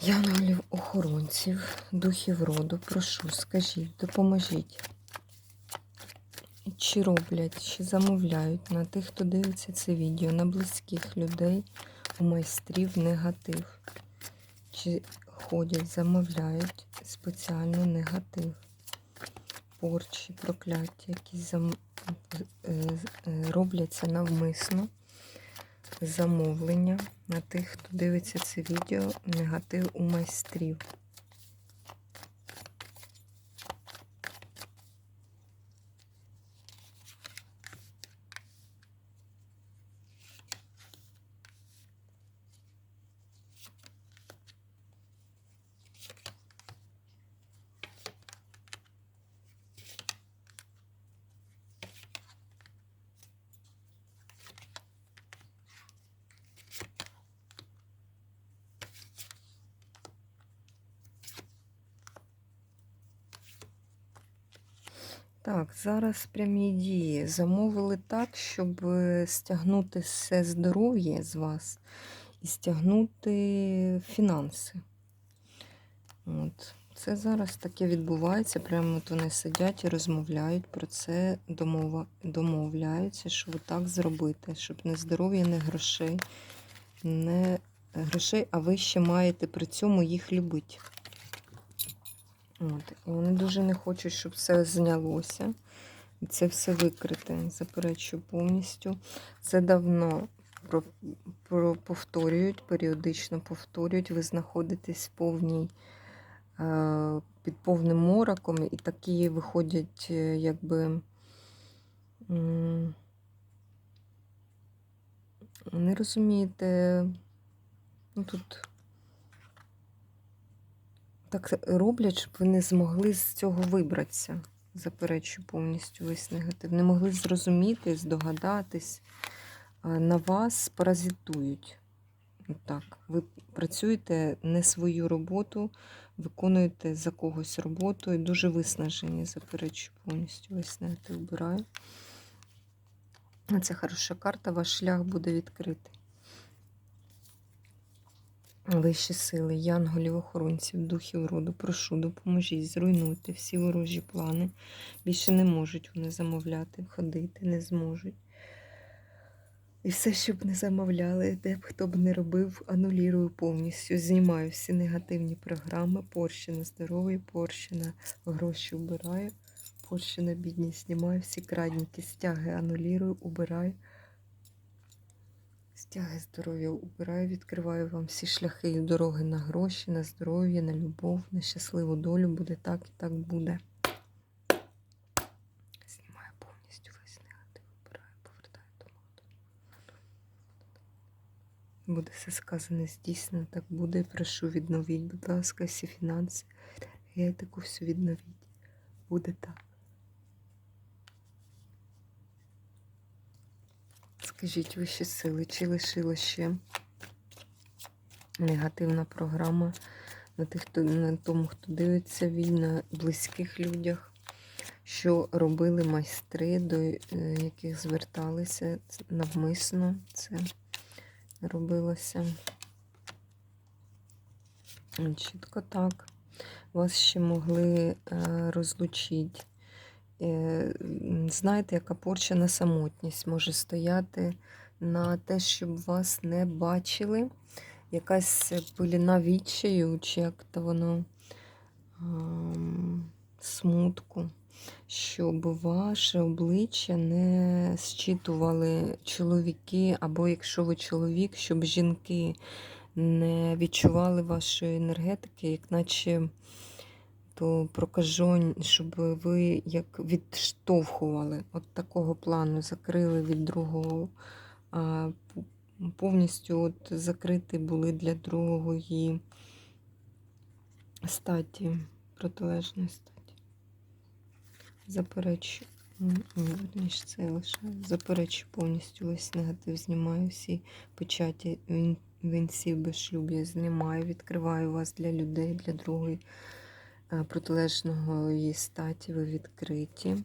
Янголів охоронців, духів роду, прошу, скажіть, допоможіть. Чи роблять, чи замовляють на тих, хто дивиться це відео, на близьких людей, у майстрів негатив. Чи ходять, замовляють спеціально негатив, порчі, прокляття, які зам... е, е, робляться навмисно замовлення на тих, хто дивиться це відео, негатив у майстрів. Так, зараз прямі дії. Замовили так, щоб е, стягнути все здоров'я з вас і стягнути фінанси. От. Це зараз таке відбувається. Прямо от вони сидять і розмовляють про це, домова, домовляються, що ви так зробите, щоб не здоров'я, не грошей, не грошей, а ви ще маєте при цьому їх любити. От. І вони дуже не хочуть, щоб все знялося. І це все викрите. Заперечую повністю. Це давно про, про, повторюють, періодично повторюють. Ви знаходитесь в повній, е, під повним мороком, і такі виходять, е, якби. Не розумієте, ну тут так роблять, щоб ви не змогли з цього вибратися. Заперечу повністю весь негатив. Не могли зрозуміти, здогадатись. На вас паразитують. Так, ви працюєте не свою роботу, виконуєте за когось роботу і дуже виснажені. Заперечу повністю весь негатив вбираю. Це хороша карта, ваш шлях буде відкритий. Вищі сили, янголів, охоронців, духів роду, прошу, допоможіть, зруйнуйте всі ворожі плани. Більше не можуть вони замовляти, ходити, не зможуть. І все, що б не замовляли, де б хто б не робив, анулірую повністю. Знімаю всі негативні програми, порщі на здоров'я, порщі на гроші вбираю, порщі на бідність знімаю, всі крадніки, стяги анулірую, убираю. Стяги здоров'я убираю, відкриваю вам всі шляхи і дороги на гроші, на здоров'я, на любов, на щасливу долю. Буде так і так буде. Знімаю повністю весь негатив, убираю, повертаю до. Буде все сказане, здійснено, так буде. Прошу відновіть, будь ласка, всі фінанси. Я таку всю відновіть. Буде так. Скажіть вищі сили, чи лишила ще негативна програма на тих, хто на тому, хто дивиться вій, на близьких людях, що робили майстри, до е, яких зверталися навмисно це робилося. Чітко так. Вас ще могли е, розлучити. Е, знаєте, яка порчена самотність може стояти на те, щоб вас не бачили. Якась пиліна відчаю, чи як то воно смутку, щоб ваше обличчя не зчитували чоловіки, або якщо ви чоловік, щоб жінки не відчували вашої енергетики, як наче то прокажонь, щоб ви як відштовхували от такого плану, закрили від другого, а, повністю от закриті були для другої статі, протилежної статі. Заперечую. М, ні, Верніше, це я лишаю. Заперечую повністю весь негатив, знімаю всі печаті він- вінців без шлюбів, знімаю, відкриваю вас для людей, для другої протилежного її статі. Ви відкриті.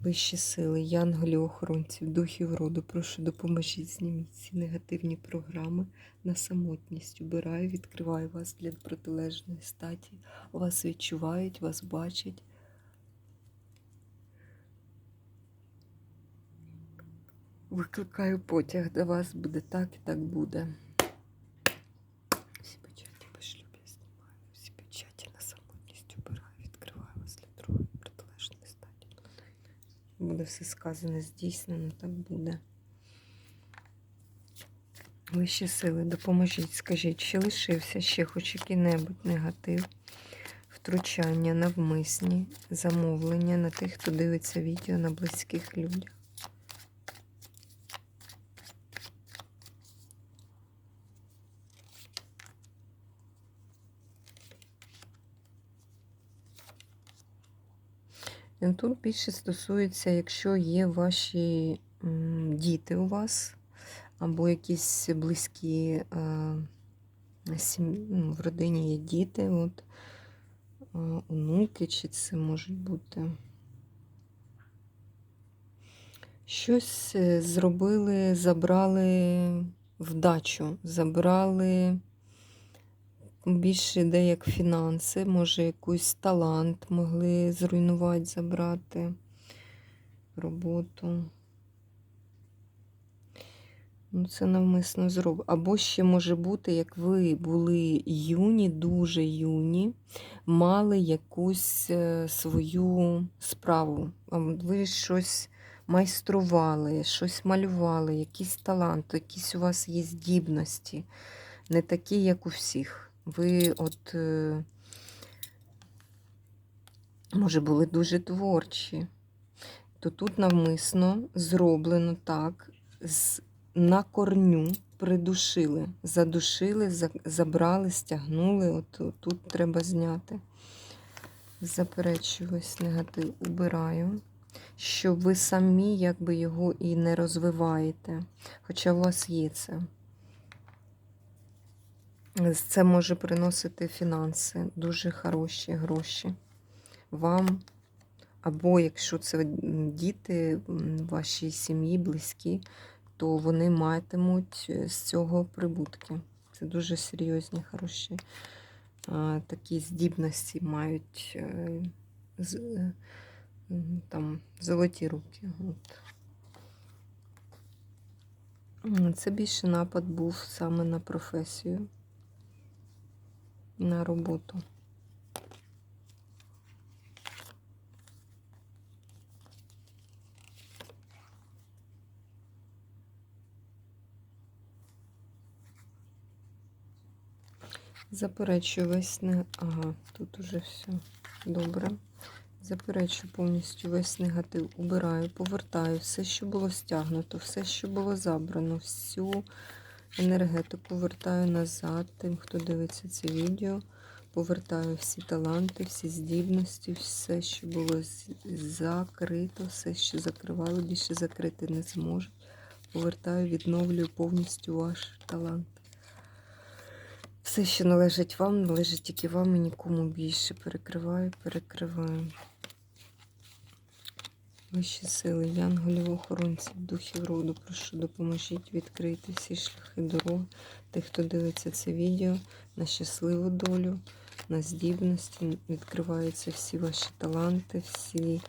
Вищі сили, янголів, охоронців, духів роду, прошу допоможіть, зніміть ці негативні програми на самотність. Убираю, відкриваю вас для протилежної статі. Вас відчувають, вас бачать. Викликаю потяг до вас, буде так і так буде. Всі печаті без шлюбів знімаю, всі печаті на самотність убираю, відкриваю вас для другої протилежної статі. Буде все сказане, здійснено, так буде. Вищі сили, допоможіть, скажіть, чи лишився ще хоч який-небудь негатив, втручання навмисні, замовлення на тих, хто дивиться відео на близьких людях. Тут більше стосується, якщо є ваші діти у вас, або якісь близькі е, ну, в родині є діти, от, е, онуки, чи це можуть бути. Щось е, зробили, забрали вдачу, забрали більше йде як фінанси, може якийсь талант могли зруйнувати, забрати роботу. Ну, це навмисно зроблено. Або ще може бути, як ви були юні, дуже юні, мали якусь е, свою справу. Ви щось майстрували, щось малювали, якийсь талант, якісь у вас є здібності, не такі, як у всіх. Ви от, е, може, були дуже творчі, то тут навмисно зроблено так, з, на корню придушили, задушили, за, забрали, стягнули. От, от тут треба зняти. Заперечую весь негатив, убираю. Що ви самі якби його і не розвиваєте. Хоча у вас є це. Це може приносити фінанси, дуже хороші гроші вам. Або якщо це діти вашій сім'ї, близькі, то вони матимуть е, з цього прибутки. Це дуже серйозні, хороші такі здібності мають е, е, там, золоті руки. От. Це більше напад був саме на професію на роботу. Заперечую весь не... Ага, тут уже все добре. Заперечую повністю весь негатив. Убираю, повертаю все, що було стягнуто, все, що було забрано, всю енергетику вертаю назад тим, хто дивиться це відео. Повертаю всі таланти, всі здібності, все, що було закрито, все, що закривали, більше закрити не зможу. Повертаю, відновлюю повністю ваш талант. Все, що належить вам, належить тільки вам і нікому більше. Перекриваю, перекриваю. Вищі сили, янголів, охоронців, духів роду, прошу допоможіть відкрити всі шляхи дороги тих, хто дивиться це відео, на щасливу долю, на здібності. Відкриваються всі ваші таланти, всі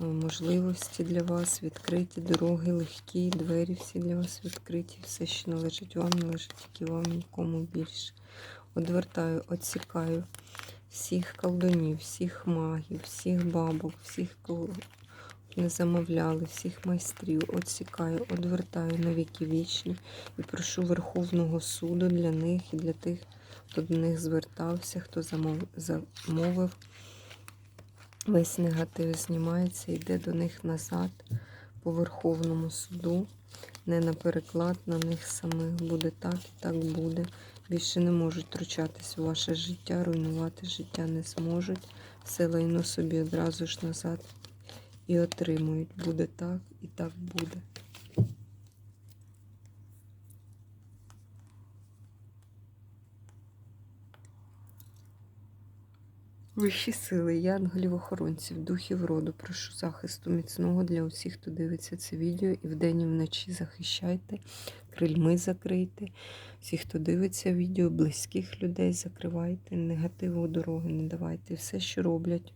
е, можливості для вас, відкриті дороги, легкі, двері всі для вас відкриті. Все, що належить вам, належить тільки вам, нікому більше. Одвертаю, відсікаю всіх колдунів, всіх магів, всіх бабок, всіх не замовляли, всіх майстрів, отсікаю, одвертаю на віки вічні і прошу Верховного суду для них і для тих, хто до них звертався, хто замовив. Весь негатив знімається, йде до них назад по Верховному суду, не на переклад на них самих. Буде так і так буде. Більше не можуть втручатись у ваше життя, руйнувати життя не зможуть. Все лайно собі одразу ж назад і отримують. Буде так і так буде. Вищі сили, янголів охоронців, духів роду, прошу захисту міцного для усіх, хто дивиться це відео, і вдень і вночі захищайте, крильми закрийте. Всі, хто дивиться відео, близьких людей закривайте, негативу дороги не давайте. Все, що роблять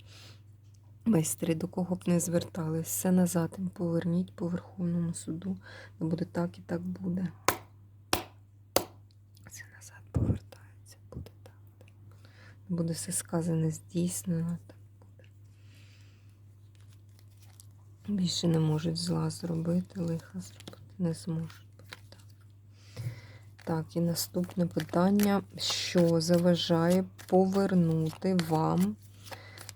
майстри, до кого б не звертались, все назад поверніть по Верховному суду. Не буде так і так буде. Все назад повертається, буде так. Буде все сказане здійснено. Так буде. Більше не можуть зла зробити, лиха зробити не зможуть. Буде так. Так, і наступне питання: що заважає повернути вам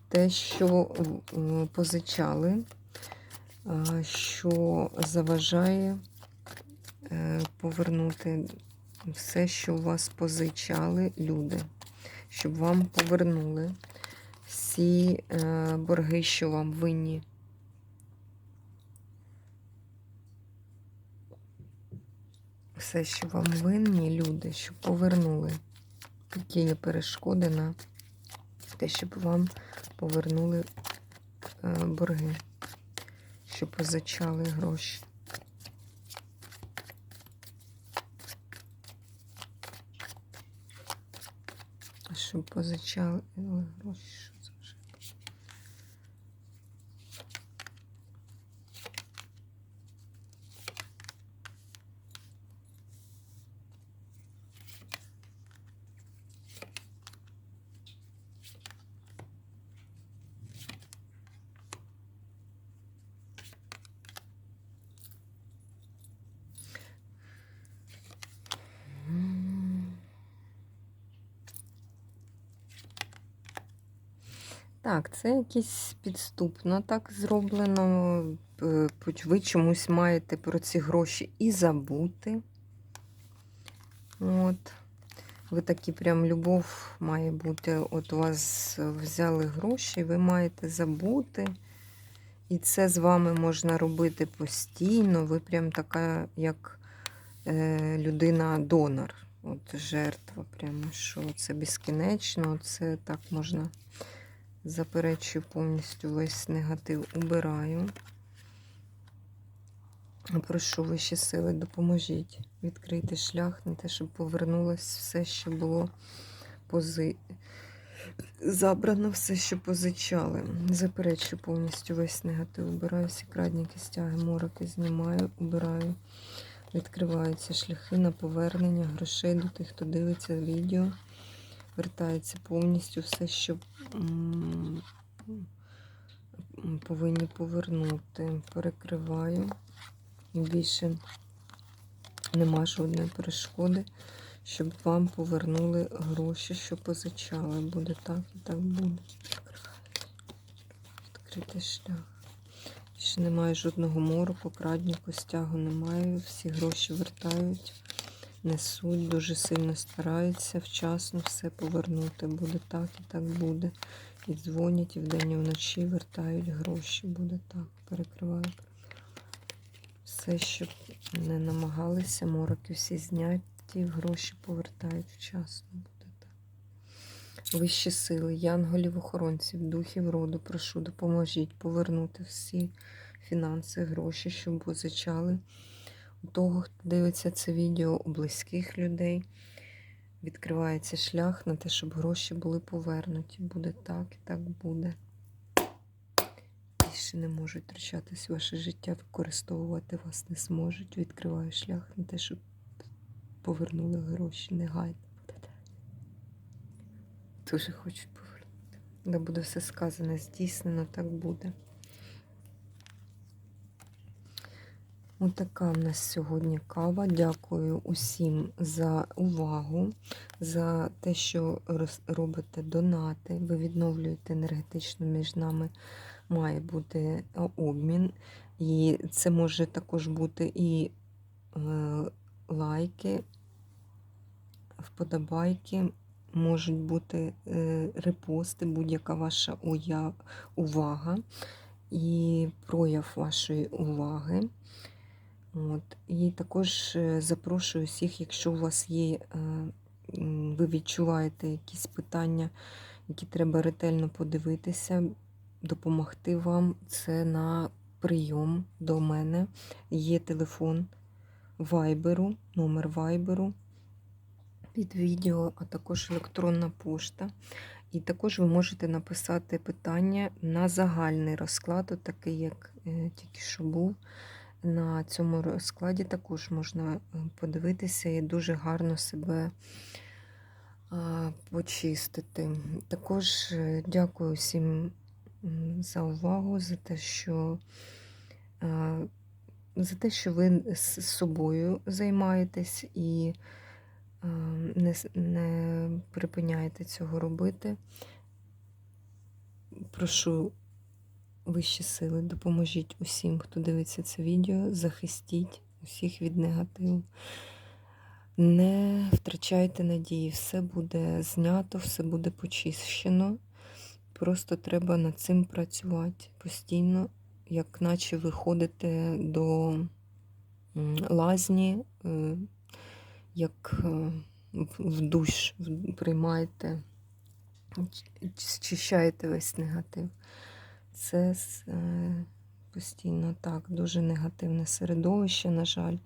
те, що е, позичали, що заважає е, повернути все, що у вас позичали люди, щоб вам повернули всі е, борги, що вам винні. Все, що вам винні, люди, щоб повернули. Які є перешкоди на те, щоб вам повернули е, борги, щоб позичали гроші. Щоб позичали гроші, Так, це якесь підступно так зроблено. Е, Ви чомусь маєте про ці гроші і забути. От. Ви такі прям любов має бути. От у вас взяли гроші, ви маєте забути. І це з вами можна робити постійно. Ви прям така, як е, людина-донор. От жертва, прямо що це безкінечно, це так можна заперечую повністю весь негатив убираю. Прошу вищі сили, допоможіть відкрити шлях на те, щоб повернулось все, що було пози... забрано, все, що позичали. Заперечую повністю весь негатив. Убираю всі крадніки, стяги, мороки, знімаю, убираю. Відкриваються шляхи на повернення грошей до тих, хто дивиться відео. Вертається повністю все, що повинні повернути. Перекриваю. Більше нема жодної перешкоди, щоб вам повернули гроші, що позичали. Буде так і так буде. Відкритий шлях. Більше немає жодного мороку, крадніку, стягу немає. Всі гроші вертають, несуть, дуже сильно стараються вчасно все повернути. Буде так і так буде. І дзвонять, і вдень, і вночі вертають гроші. Буде так. Перекриваю. Все, що не намагалися, мороки всі зняті, гроші повертають вчасно. Буде так. Вищі сили, янголів, охоронців, духів роду, прошу, допоможіть повернути всі фінанси, гроші, щоб позичали у того, хто дивиться це відео, у близьких людей. Відкривається шлях на те, щоб гроші були повернуті. Буде так і так буде. Більше не можуть втрачатись ваше життя, використовувати вас не зможуть. Відкриваю шлях на те, щоб повернули гроші негайно. Дуже хочуть повернути. Де буде все сказане, здійснено, так буде. Отака в нас сьогодні кава. Дякую усім за увагу, за те, що робите донати. Ви відновлюєте енергетично між нами. Має бути е, обмін. І це може також бути і е, лайки, вподобайки, можуть бути е, репости, будь-яка ваша увага і прояв вашої уваги. От. І також е, запрошую всіх, якщо у вас є, е, ви відчуваєте якісь питання, які треба ретельно подивитися, допомогти вам. Це на прийом до мене. Є телефон Вайберу, номер Вайберу під відео, а також електронна пошта. І також ви можете написати питання на загальний розклад, такий, як е, тільки що був. На цьому розкладі також можна е, подивитися і дуже гарно себе почистити. Також е, дякую всім за увагу, за те, що за те, що ви з собою займаєтесь і не, не припиняєте цього робити. Прошу вищі сили, допоможіть усім, хто дивиться це відео, захистіть усіх від негативу. Не втрачайте надії, все буде знято, все буде почищено. Просто треба над цим працювати постійно, як наче ви ходите до лазні, е, як е, в душ приймаєте, зчищаєте весь негатив. Це е, постійно так, дуже негативне середовище, на жаль,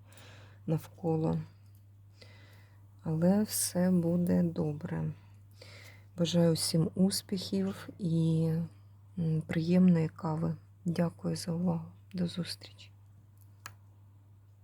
навколо. Але все буде добре. Бажаю всім успіхів і приємної кави. Дякую за увагу. До зустрічі!